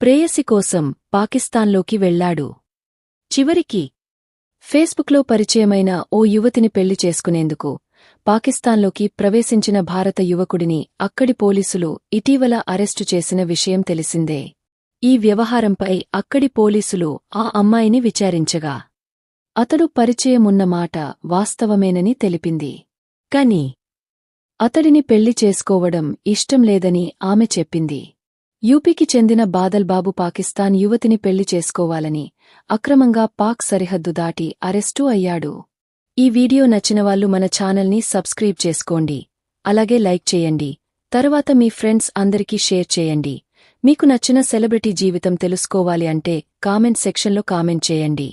ప్రేయసి కోసం పాకిస్తాన్లోకి వెళ్ళాడు చివరికి ఫేస్బుక్లో పరిచయమైన ఓ యువతిని పెళ్ళి చేసుకునేందుకు పాకిస్తాన్లోకి ప్రవేశించిన భారత యువకుడిని అక్కడి పోలీసులు ఇటీవల అరెస్టు చేసిన విషయం తెలిసిందే. ఈ వ్యవహారంపై అక్కడి పోలీసులు ఆ అమ్మాయిని విచారించగా అతడు పరిచయమున్న మాట వాస్తవమేనని తెలిపింది. కాని అతడిని పెళ్ళి చేసుకోవడం ఇష్టం లేదని ఆమె చెప్పింది. యూపీకి చెందిన బాదల్ బాబు పాకిస్తాన్ యువతిని పెళ్ళి చేసుకోవాలని అక్రమంగా పాక్ సరిహద్దు దాటి అరెస్టు అయ్యాడు. ఈ వీడియో నచ్చినవాళ్ళు మన ఛానల్ని సబ్స్క్రైబ్ చేసుకోండి. అలాగే లైక్ చేయండి. తరువాత మీ ఫ్రెండ్స్ అందరికీ షేర్ చేయండి. మీకు నచ్చిన సెలబ్రిటీ జీవితం తెలుసుకోవాలి అంటే కామెంట్ సెక్షన్లో కామెంట్ చేయండి.